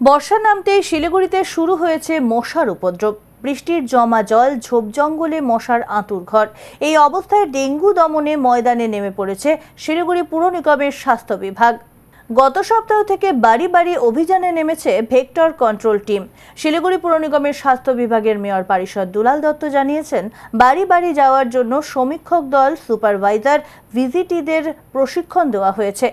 বর্ষা নামতে শিলিগুড়িতে শুরু হয়েছে মশার উপদ্রব। বৃষ্টির জমা জল, ঝোপ জঙ্গলে মশার আঁতুর ঘর। এই অবস্থায় ডেঙ্গু দমনে ময়দানে নেমে পড়েছে শিলিগুড়ি পুর নিগমের স্বাস্থ্য বিভাগ। গত সপ্তাহ থেকে বাড়ি বাড়ি অভিযানে নেমেছে ভেক্টর কন্ট্রোল টিম। শিলিগুড়ি পুর নিগমের স্বাস্থ্য বিভাগের মেয়র পারিষদ দুলাল দত্ত জানিয়েছেন, বাড়ি বাড়ি যাওয়ার জন্য সমীক্ষক দল, সুপারভাইজার, ভিজিটিদের প্রশিক্ষণ দেওয়া হয়েছে।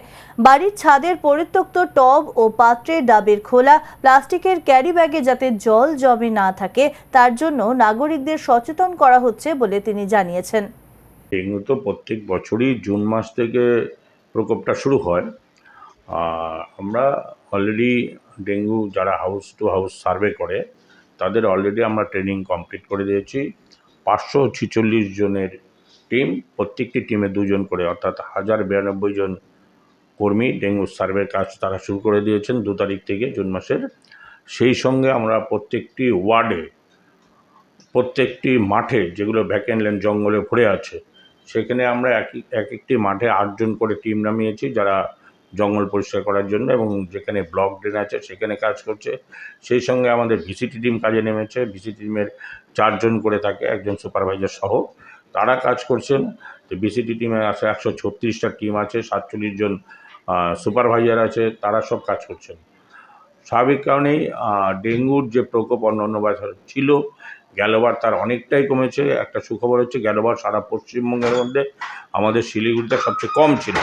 বাড়ির ছাদের পরিত্যক্ত টব ও পাত্রে ডাবের খোলা, প্লাস্টিকের ক্যারি ব্যাগে যাতে জল জমে না থাকে, তার জন্য নাগরিকদের সচেতন করা হচ্ছে বলে তিনি জানিয়েছেন। প্রত্যেক বছরই জুন মাস থেকে প্রকোপটা শুরু হয়। আমরা অলরেডি ডেঙ্গু যারা হাউস টু হাউস সার্ভে করে, তাদের অলরেডি আমরা ট্রেনিং কমপ্লিট করে দিয়েছি। পাঁচশো ছিচল্লিশ জনের টিম প্রত্যেকটি টিমে দুজন করে, অর্থাৎ হাজার বিরানব্বই জন কর্মী ডেঙ্গু সার্ভের কাজ তারা শুরু করে দিয়েছেন দু তারিখ থেকে জুন মাসের। সেই সঙ্গে আমরা প্রত্যেকটি ওয়ার্ডে প্রত্যেকটি মাঠে যেগুলো ভ্যাকেন্ট ল্যান্ড জঙ্গলে ভরে আছে, সেখানে আমরা এক এক, একটি মাঠে আটজন করে টিম নামিয়েছি যারা জঙ্গল পরিষ্কার করার জন্য এবং যেখানে ব্লক ড্রেন আছে সেখানে কাজ করছে। সেই সঙ্গে আমাদের ভিসিটি টিম কাজে নেমেছে। ভিসিটি টিমের চারজন করে থাকে একজন সুপারভাইজার সহ তারা কাজ করছেন। তো বিসিটি টিমে আছে একশো ছত্রিশটা টিম আছে, সাতচল্লিশ জন সুপারভাইজার আছে, তারা সব কাজ করছেন। স্বাভাবিক কারণেই ডেঙ্গুর যে প্রকোপ অন্য অন্য বছর ছিল, গেলবার তার অনেকটাই কমেছে। একটা সুখবর হচ্ছে গেলবার সারা পশ্চিমবঙ্গের মধ্যে আমাদের শিলিগুড়িতে সবচেয়ে কম ছিল।